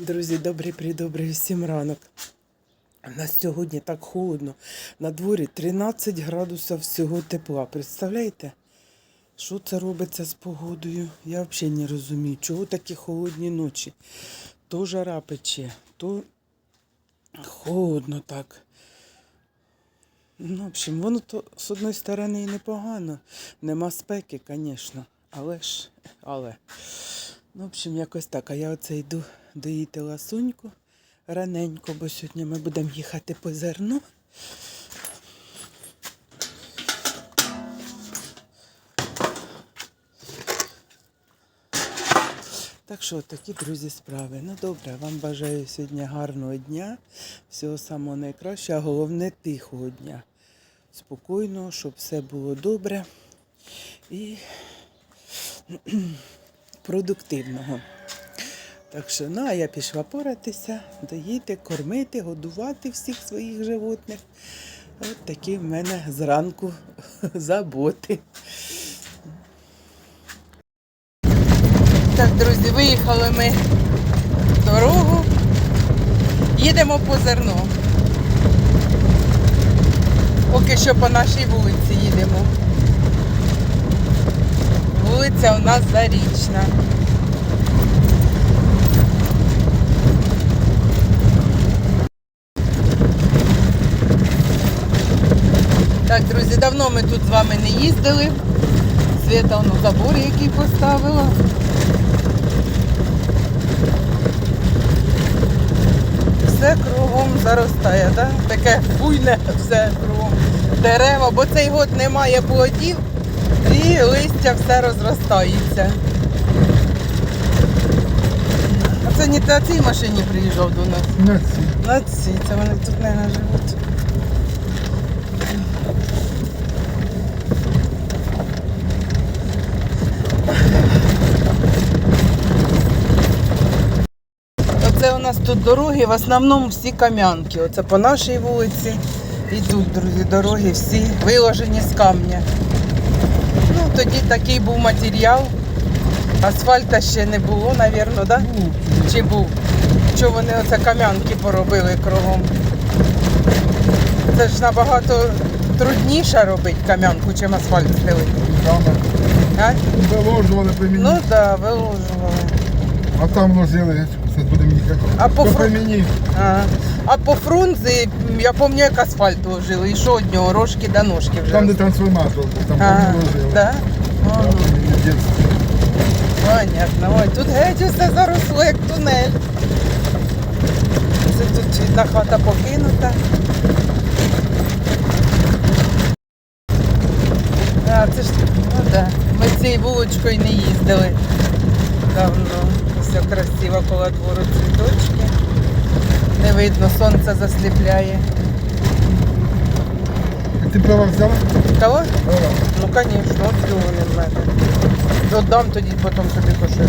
Друзі, добрий придобрий всім ранок. У нас сьогодні так холодно. На дворі 13 градусів всього тепла. Представляєте? Що це робиться з погодою? Я взагалі не розумію, чого такі холодні ночі. То жара пече, то холодно так. Ну, в общем, воно то з одної сторони і непогано. Нема спеки, звісно. Але ж, але. Ну, в общем, якось так. А я оце йду доїти ласуньку раненько, бо сьогодні ми будемо їхати по зерну. Так що такі друзі справи. Ну добре, вам бажаю сьогодні гарного дня, всього самого найкращого, а головне тихого дня. Спокійно, щоб все було добре і продуктивного. Так що, ну, а я пішла поратися, доїти, кормити, годувати всіх своїх животних. От такі в мене зранку заботи. Так, друзі, виїхали ми в дорогу. Їдемо по зерно. Поки що по нашій вулиці їдемо. Вулиця у нас Зарічна. Так, друзі, давно ми тут з вами не їздили. Свята воно забор, який поставила. Все кругом заростає, да? таке буйне все кругом. Дерева, бо цей год немає плодів і листя все розростається. А це не на цій машині приїжджав до нас. На ці. На цій, це вони тут, мабуть, живуть. Оце у нас тут дороги, в основному всі кам'янки. Оце по нашій вулиці. І тут, друзі, дороги всі виложені з камня. Ну, тоді такий був матеріал. Асфальта ще не було, мабуть, да? Чи був? Що вони оце кам'янки поробили кругом. Це ж набагато трудніше робити кам'янку, чим асфальт стелити. А? заложували по Ну так, да, виложували. а там ложили. А по фру- мені. Ага. А по фрунзі, я пам'ятаю, як асфальт ложили. І що од нього, рожки до ножки вже. Там де трансформатор, був, там ложили. да? Дитинстві. Понятно. Ой, тут геть усе заросло, як тунель. Це тут видна хата покинута. А, це ж, ну да. Ми цією вуличкою не їздили давно. Все красиво коло двору цвіточки. Не видно, сонце засліпляє. Ти права взяла? Кого? Ну, звісно, от цього не в мене. Додам тоді потім тобі кошелю.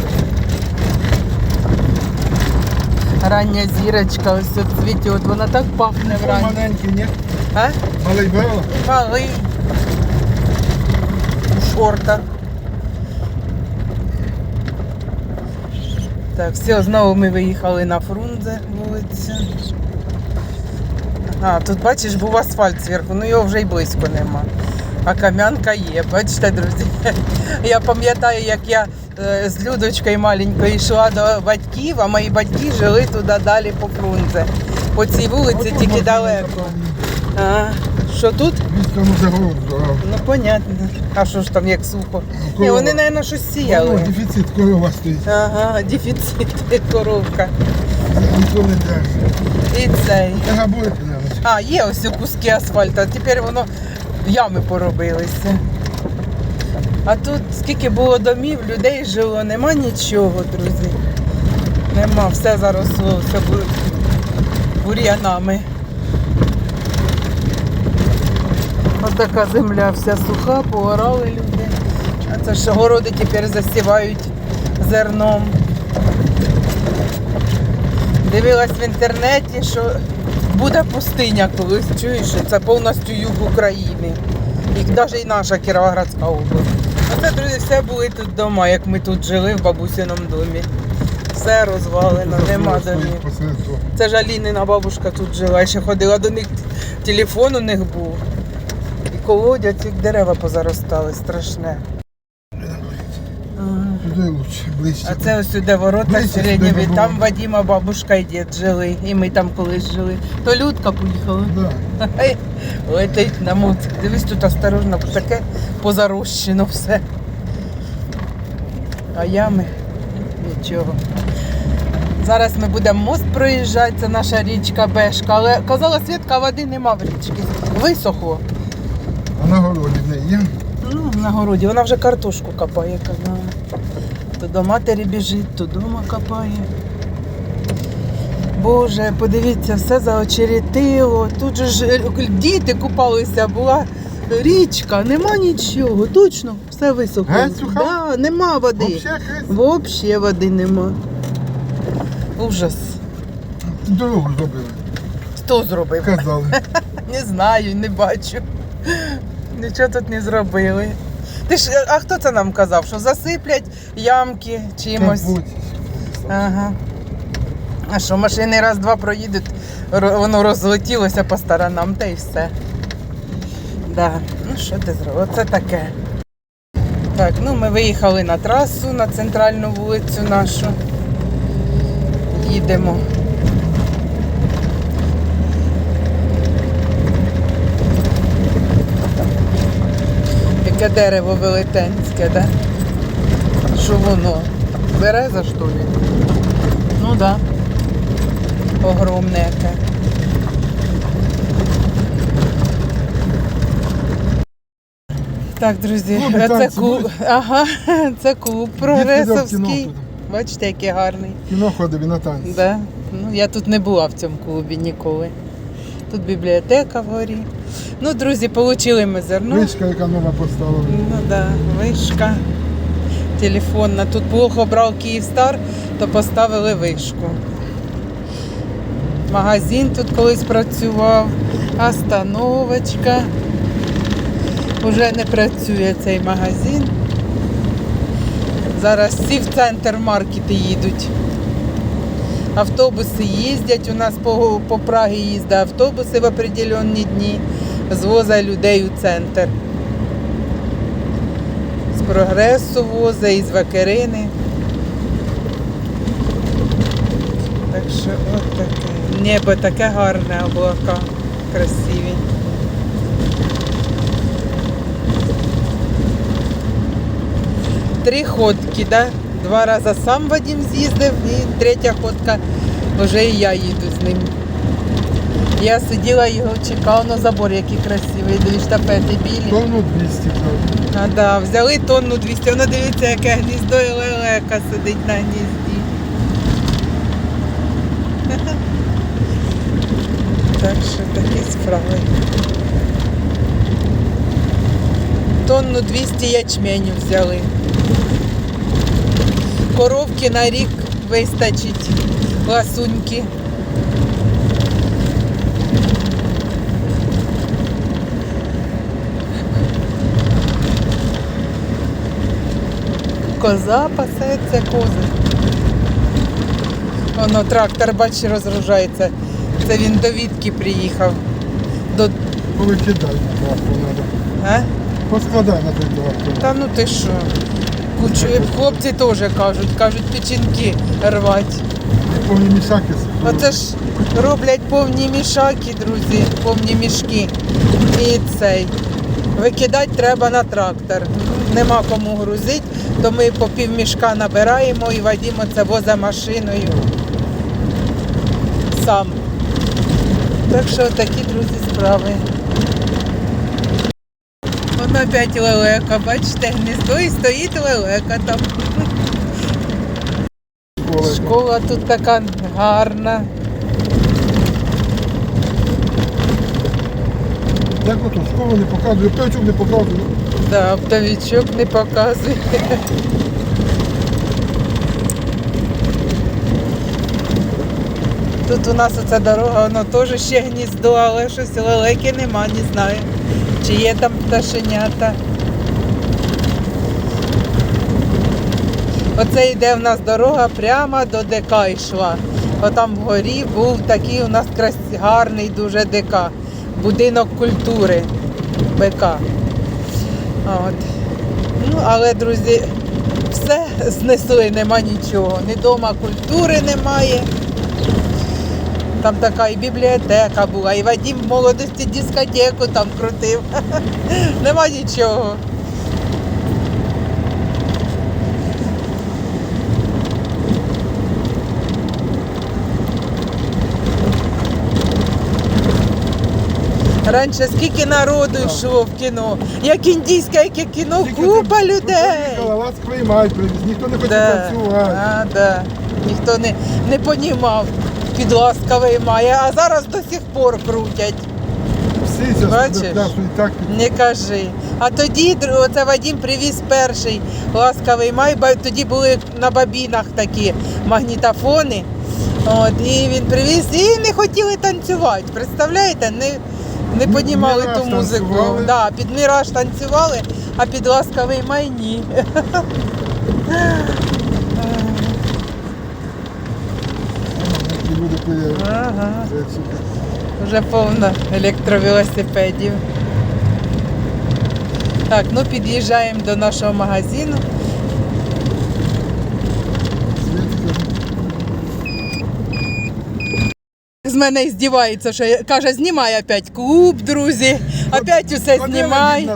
Рання зірочка, ось от цвіті, от вона так пахне вранці. Маленький, ні? А? Малий брала? Малий. У шортах. Так, все, знову ми виїхали на Фрунзе вулицю. А, тут бачиш, був асфальт зверху, ну його вже й близько нема. А кам'янка є, бачите, друзі. Я пам'ятаю, як я е, з Людочкою маленькою йшла до батьків, а мої батьки жили туди далі по Фрунзе. По цій вулиці тільки далеко. А, що тут? Військо ну загору. Ну, понятно. А що ж там як сухо? Ні, вони, мабуть, щось сіяли. дефіцит корова стоїть. Ага, дефіцит коровка. Ніхто не держить. І цей. Ага, буде. А, є ось куски асфальту, а тепер воно ями поробилися. А тут скільки було домів, людей жило, нема нічого, друзі. Нема, все заросло, все бу- бур'янами. Така земля вся суха, поорали люди. А це ж городи тепер засівають зерном. Дивилась в інтернеті, що буде пустиня колись, чуєш, що це повністю юг України. І навіть і наша Кіровоградська область. Оце, друзі, все були тут вдома, як ми тут жили в бабусиному домі. Все розвалено, нема домів. Це ж Алінина бабушка тут жила, ще ходила до них, телефон у них був. Колодязь, і дерева позаростали, страшне. Туди лучше, ближче. А це ось сюди ворота Ближче сюди Сиренєві, було. там Вадима бабушка і дід жили, і ми там колись жили. То Людка поїхала. Да. Ай, Летить на моцик. Дивись, тут осторожно, таке позарощено все. А ями нічого. Зараз ми будемо мост проїжджати, це наша річка Бешка, але казала Свідка, води нема в річці. Висохло. А на городі в неї є? Ну, на городі. Вона вже картошку копає, казала. То до матері біжить, то дома копає. Боже, подивіться, все заочеретило. Тут же ж е, діти купалися, була річка, нема нічого. Точно, все висохло. Геть суха? Да, нема води. Хрест. Взагалі води нема. Ужас. Дорогу зробили. Хто зробив? Казали. Не знаю, не бачу. Нічого тут не зробили. Ти ж, а хто це нам казав? Що засиплять ямки чимось? Ага. А що, машини раз-два проїдуть, воно розлетілося по сторонам, та й все. Да. Ну що ти зробив? Оце таке. Так, ну ми виїхали на трасу, на центральну вулицю нашу. Їдемо. Яке дерево велетенське, да? Що воно? Береза, що ли? Ну да. Огромне яке. Так, друзі, Ну, це клуб. Ага, це клуб прогресовський. Бачите, який гарний. Кіно ходив і на танці. Да. Ну, я тут не була в цьому клубі ніколи. Тут бібліотека вгорі. Ну, друзі, отримали ми зерно. Вишка, яка нова поставила. Ну да, вишка. Телефонна. Тут плохо брав Київстар, то поставили вишку. Магазин тут колись працював, остановочка. Уже не працює цей магазин. Зараз всі в центр маркети їдуть. Автобуси їздять. У нас по, по Прагі їздять автобуси в определенні дні. Звозять людей у центр. З прогресу возить, із Вакерини. Так що от таке. Небо таке гарне, облака красиві. Три ходки, да? Два рази сам Вадим з'їздив і третя ходка вже і я їду з ним. Я сиділа його чекала на забор, який красивий, дві штапети білі. Тонну 200 кг. А, да, взяли тонну 200, воно дивіться, яке гніздо і лелека сидить на гнізді. Так що такі справи. Тонну 200 ячменю взяли. Коровки на рік вистачить, ласуньки. Коза пасеться, кози. Воно трактор, бачиш, розгружається. Це він до Вітки приїхав. До... Повикидай на трактор треба. А? Поскладай на той трактор. Та ну ти що? Кучу... Хлопці теж кажуть, кажуть, печінки рвать. Повні мішаки. Оце ж роблять повні мішаки, друзі, повні мішки. І цей. Викидати треба на трактор. Нема кому грузити, то ми по пів мішка набираємо і Вадимо це воза машиною. Сам. Так що такі, друзі, справи. Опять лелека, бачите, гніздо і стоїть лелека там. Школа. Школа тут така гарна. Як ото школу не показує, печок не показує. Да, оптовичок не показує. Тут у нас оця дорога, воно теж ще гніздо, але щось лелеки нема, не знаю. Чи є там пташенята. Оце йде в нас дорога прямо до ДК йшла. Отам вгорі був такий у нас крас... гарний дуже ДК. Будинок культури БК. От. Ну, але, друзі, все знесли, нема нічого. Ні дома культури немає. Там така і бібліотека була, і Вадим в молодості дискотеку там крутив. Нема нічого. Раніше скільки народу йшло в кіно, як індійське, яке кіно, купа людей. Вас приймають, ніхто не хоче Да. танцювати. А, да. Ніхто не, не понімав, під ласкавий має, а зараз до сих пор крутять. Всі зараз Бачиш? пляшуть так. Не кажи. А тоді др- оце Вадим привіз перший ласкавий май, ба- тоді були на бабінах такі магнітофони. От, і він привіз і не хотіли танцювати. Представляєте? Не, не понімали «Міраж» ту музику. танцювали? Да, під міраж танцювали, а під ласкавий май ні. Появляються. Ага. Це супер. Вже повно електровелосипедів. Так, ну під'їжджаємо до нашого магазину. З мене здівається, що каже, знімай опять клуб, друзі, опять усе знімай.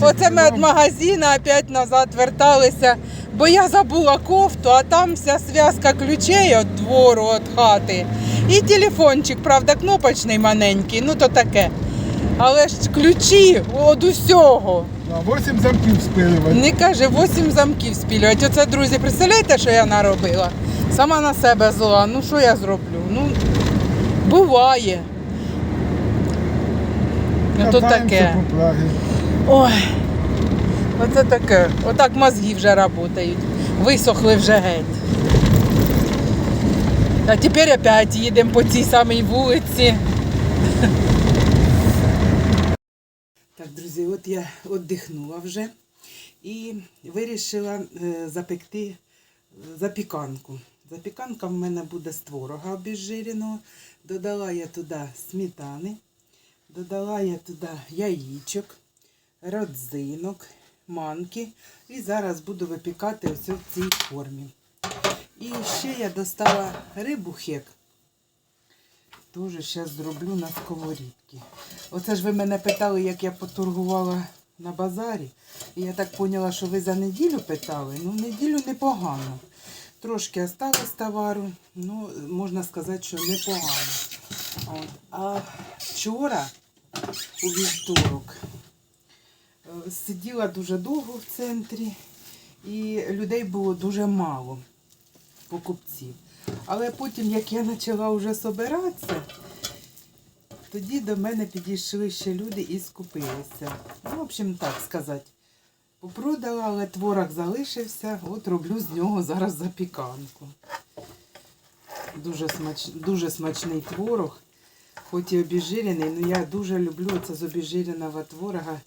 Оце ми від магазину опять назад верталися, бо я забула кофту, а там вся зв'язка ключей від двору, від хати. І телефончик, правда, кнопочний маленький, ну то таке. Але ж ключі від усього. 8 замків спилювати. Не каже, 8 замків спілювати. Оце, друзі, представляєте, що я наробила? Сама на себе зла. Ну що я зроблю? Ну, буває. Ну, то таке. по Прагі. Ой, оце таке. Отак мозги вже працюють. Висохли вже геть. А тепер опять їдемо по цій самій вулиці. Так, друзі, от я віддихнула вже і вирішила е, запекти е, запіканку. Запіканка в мене буде з творога обезжиреного. Додала я туди сметани, додала я туди яєчок, родзинок, манки. І зараз буду випікати ось в цій формі. І ще я достала рибу хек. Теж зараз зроблю на сковорідці. Оце ж ви мене питали, як я поторгувала на базарі. І я так поняла, що ви за неділю питали. Ну, неділю непогано. Трошки осталось товару, ну, можна сказати, що непогано. От. А вчора, у вівторок, е, сиділа дуже довго в центрі, і людей було дуже мало покупців. Але потім, як я почала вже собиратися, тоді до мене підійшли ще люди і скупилися. Ну, в общем, так сказати. Попродала, але творог залишився. От роблю з нього зараз запіканку. Дуже, смач... дуже смачний творог, хоч і обіжирений, але я дуже люблю це з обіжиреного творога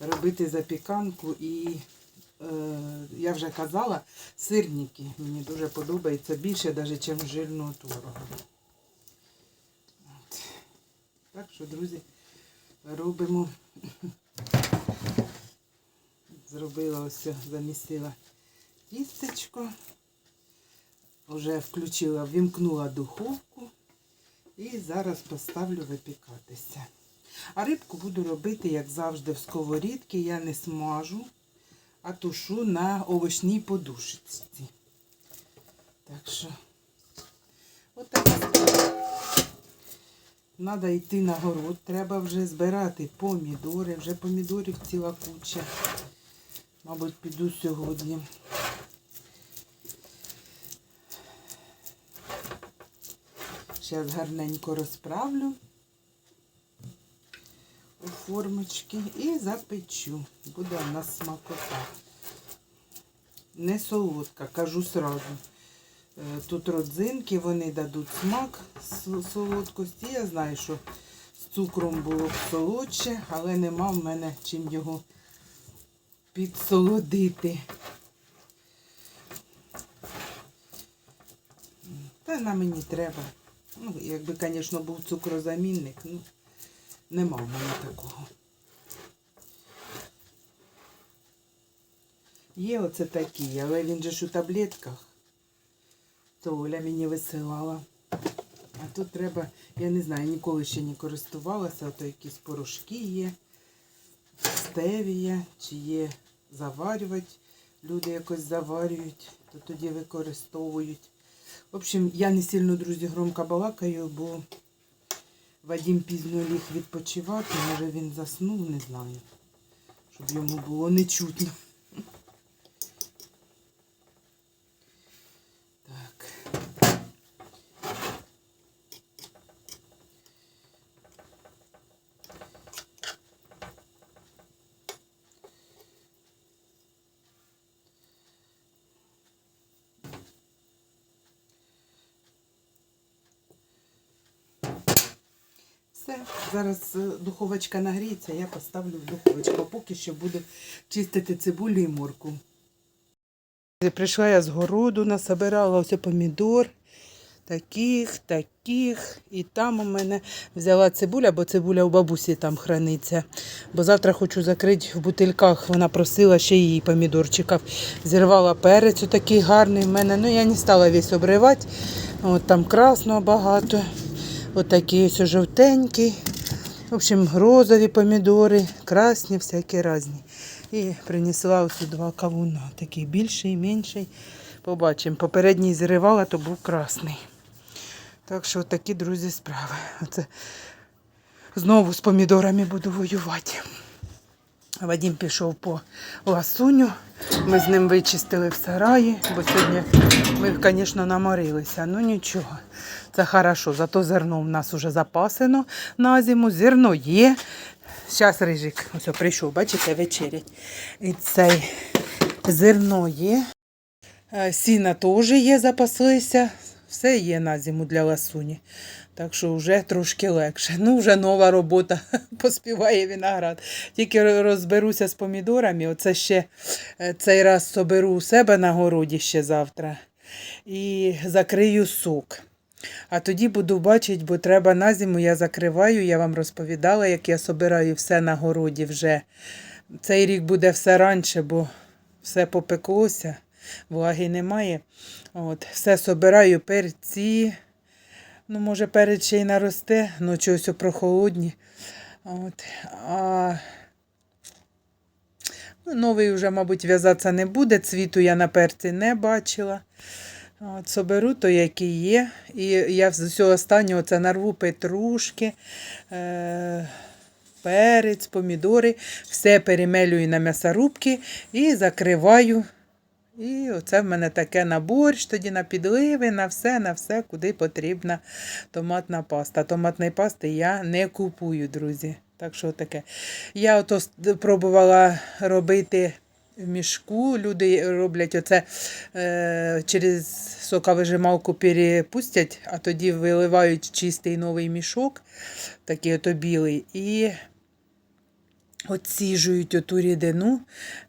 робити запіканку і е, я вже казала, сирники мені дуже подобаються більше, навіть, ніж жирного творога. От. Так що, друзі, робимо. Зробила ось, замістила тістечко. Вже включила, вімкнула духовку і зараз поставлю випікатися. А рибку буду робити, як завжди, в сковорідці. Я не смажу, а тушу на овочній подушечці. Так що, от така справа. Треба йти на город, треба вже збирати помідори. Вже помідорів ціла куча. Мабуть, піду сьогодні. Зараз гарненько розправлю у формочки і запечу. Буде у нас смакота. Не солодка, кажу сразу. Е, Тут родзинки, вони дадуть смак солодкості. Я знаю, що з цукром було б солодше, але нема в мене чим його підсолодити. Та на мені треба. Ну, якби, звісно, був цукрозамінник, ну, нема в мене такого. Є оце такі, але він же ж у таблетках. То Оля мені висилала. А тут треба, я не знаю, ніколи ще не користувалася, ото якісь порошки є, стевія, чи є заварювати. Люди якось заварюють, то тоді використовують. В общем, я не сильно, друзі, громко балакаю, бо Вадим пізно ліг відпочивати, може він заснув, не знаю. Щоб йому було не чутно. Так. Все, зараз е, духовочка нагріється, я поставлю в духовочку. А поки що буду чистити цибулю і морку. Прийшла я з городу, насобирала ось помідор. Таких, таких. І там у мене взяла цибуля, бо цибуля у бабусі там храниться. Бо завтра хочу закрити в бутильках. Вона просила ще її помідорчиків. Зірвала перець такий гарний в мене. Ну я не стала весь обривати. От там красного багато. От такі ось жовтенькі. В общем, розові помідори, красні, всякі різні. І принесла ось два кавуна. Такий більший, менший. Побачимо. Попередній зривала, то був красний. Так що такі, друзі, справи. Оце знову з помідорами буду воювати. Вадим пішов по ласуню. Ми з ним вичистили в сараї, бо сьогодні ми, звісно, наморилися. Ну нічого, це хорошо. Зато зерно в нас вже запасено на зиму. Зерно є. Зараз рижик ось прийшов, бачите, вечерять. І цей зерно є. Е, Сіна теж є, запаслися. Все є на зиму для ласуні. Так що вже трошки легше. Ну, вже нова робота поспіває виноград. Тільки розберуся з помідорами. Оце ще е, цей раз соберу у себе на городі ще завтра. І закрию сок. А тоді буду бачити, бо треба на зиму я закриваю. Я вам розповідала, як я собираю все на городі вже. Цей рік буде все раніше, бо все попеклося, влаги немає. От, все собираю перці. Ну, може, перець ще й наросте, ну чогось прохолодні. От. А... Ну, новий вже, мабуть, в'язатися не буде. Цвіту я на перці не бачила. От, соберу то, який є. І я з усього останнього це нарву петрушки, е- перець, помідори, все перемелюю на м'ясорубки і закриваю. І оце в мене таке на борщ, тоді на підливи, на все, на все, куди потрібна томатна паста. Томатної пасти я не купую, друзі. Так що таке. Я ото пробувала робити в мішку. Люди роблять оце е, через соковижималку перепустять, а тоді виливають чистий новий мішок, такий ото білий, і отсіжують оту рідину,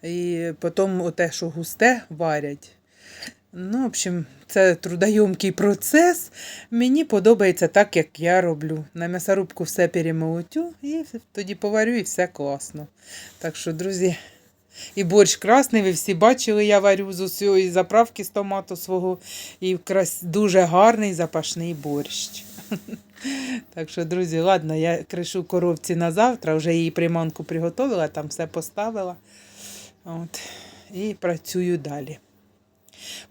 і потім оте, що густе, варять. Ну, в общем, це трудойомкий процес. Мені подобається так, як я роблю. На м'ясорубку все перемолотю і тоді поварю, і все класно. Так що, друзі, і борщ красний, ви всі бачили, я варю з усієї заправки з томату свого. І крас... дуже гарний запашний борщ. Так що, друзі, ладно, я кришу коровці на завтра, вже її приманку приготувала, там все поставила. От. І працюю далі.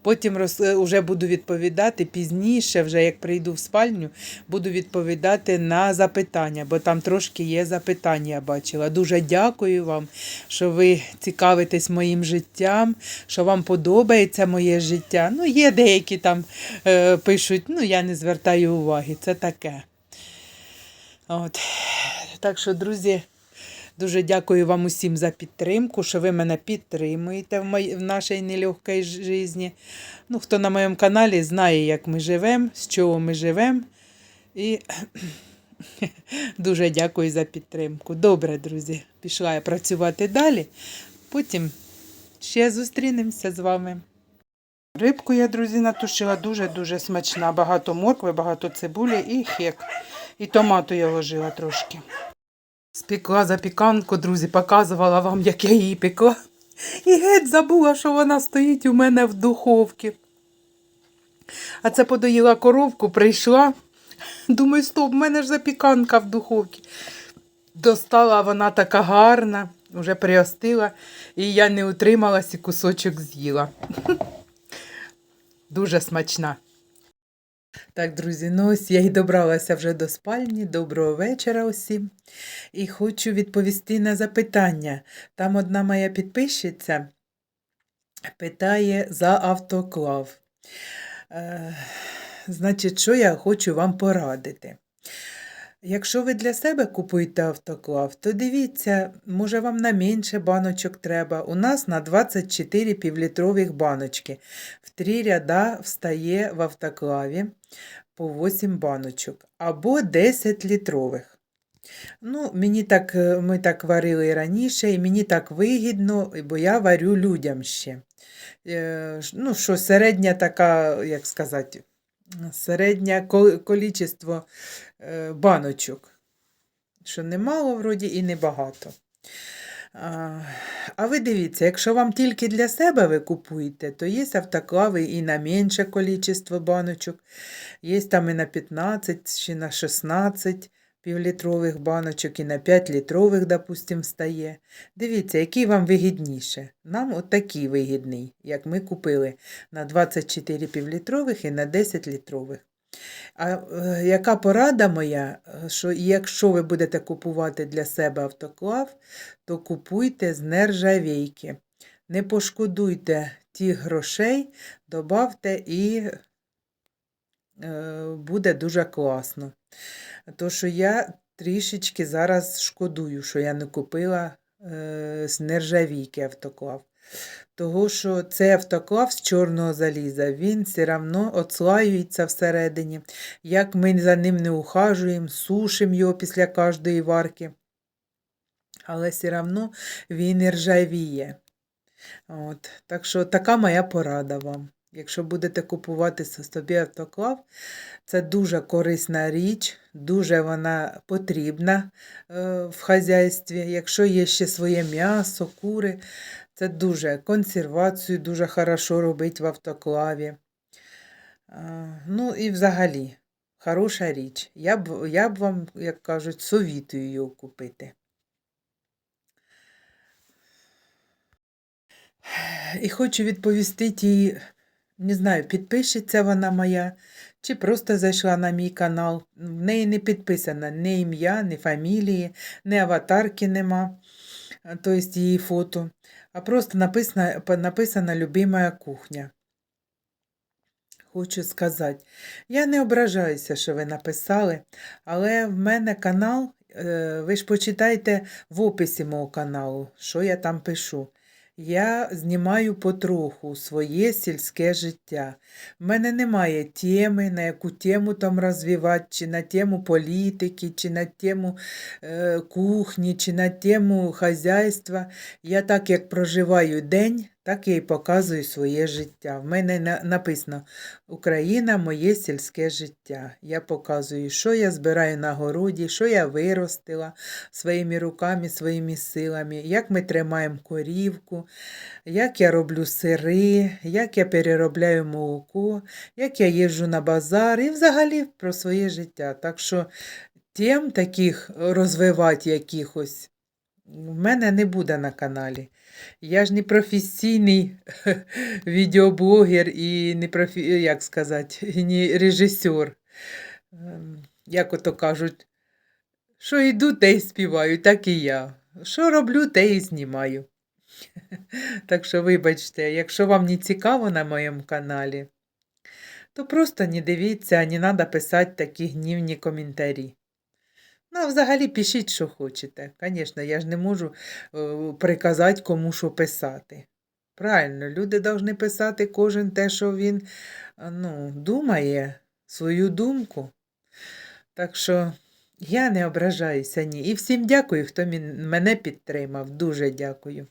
Потім роз... е, вже буду відповідати пізніше, вже як прийду в спальню, буду відповідати на запитання, бо там трошки є запитання, я бачила. Дуже дякую вам, що ви цікавитесь моїм життям, що вам подобається моє життя. Ну, є деякі там е, пишуть, ну я не звертаю уваги, це таке. От. Так що, друзі, дуже дякую вам усім за підтримку, що ви мене підтримуєте в, мої, в нашій нелегкій житті. Ну, хто на моєму каналі знає, як ми живемо, з чого ми живемо. І дуже дякую за підтримку. Добре, друзі, пішла я працювати далі. Потім ще зустрінемося з вами. Рибку я, друзі, натушила дуже-дуже смачна. Багато моркви, багато цибулі і хек. І томату я ложила трошки. Спекла запіканку, друзі, показувала вам, як я її пекла. І геть забула, що вона стоїть у мене в духовці. А це подоїла коровку, прийшла. Думаю, стоп, в мене ж запіканка в духовці. Достала вона така гарна, вже приостила, і я не утрималась і кусочок з'їла. Дуже смачна. Так, друзі, ну ось я і добралася вже до спальні. Доброго вечора усім. І хочу відповісти на запитання. Там одна моя підписчиця питає за автоклав. Е, значить, що я хочу вам порадити? Якщо ви для себе купуєте автоклав, то дивіться, може вам на менше баночок треба. У нас на 24 півлітрових баночки. В три ряда встає в автоклаві по 8 баночок або 10 літрових. Ну, мені так, е, ми так варили раніше, і мені так вигідно, бо я варю людям ще. Е, Ну, що середня така, як сказати, середнє ко- количество е, баночок. Що немало вроді і небагато. А, ви дивіться, якщо вам тільки для себе ви купуєте, то є автоклави і на менше количество баночок. Є там і на 15 чи на 16 півлітрових баночок, і на 5 літрових, допустим, стає. Дивіться, який вам вигідніше. Нам от такий вигідний, як ми купили на 24 півлітрових і на 10 літрових. А е, яка порада моя, е, що якщо ви будете купувати для себе автоклав, то купуйте з нержавійки. Не пошкодуйте тих грошей, добавте і буде дуже класно. То, що я трішечки зараз шкодую, що я не купила е, з нержавійки автоклав. Того, що цей автоклав з чорного заліза, він все одно отслаюється всередині. Як ми за ним не ухажуємо, сушимо його після кожної варки. Але все одно він ржавіє. От. Так що така моя порада вам. Якщо будете купувати собі автоклав, це дуже корисна річ, дуже вона потрібна е, в хазяйстві. Якщо є ще своє м'ясо, кури, це дуже консервацію дуже хорошо робить в автоклаві. Е, ну і взагалі, хороша річ. Я б, я б вам, як кажуть, совітую його купити. І хочу відповісти тій, не знаю, підпишеться вона моя, чи просто зайшла на мій канал. В неї не підписано ні ім'я, ні фамілії, ні аватарки нема, тобто її фото, а просто написано, по- написано «Любимая кухня». Хочу сказати, я не ображаюся, що ви написали, але в мене канал, е, ви ж почитайте в описі мого каналу, що я там пишу. Я знімаю потроху своє сільське життя. В мене немає теми, на яку тему там розвивати, чи на тему політики, чи на тему е, кухні, чи на тему хазяйства. Я так як проживаю день, так я і показую своє життя. В мене написано Україна моє сільське життя. Я показую, що я збираю на городі, що я виростила своїми руками, своїми силами, як ми тримаємо корівку, як я роблю сири, як я переробляю молоко, як я їжджу на базар і взагалі про своє життя. Так що тем таких розвивати якихось в мене не буде на каналі. Я ж не професійний відеоблогер і не профі... як сказати, і не режисер. Ем, Як ото кажуть, що йду, те й співаю, так і я. Що роблю, те і знімаю. Так що, вибачте, якщо вам не цікаво на моєму каналі, то просто не дивіться, не треба писати такі гнівні коментарі. Ну, а взагалі пишіть, що хочете. Звісно, я ж не можу е, приказати, кому що писати. Правильно, люди повинні писати кожен те, що він ну, думає, свою думку. Так що я не ображаюся ні. І всім дякую, хто мене підтримав. Дуже дякую.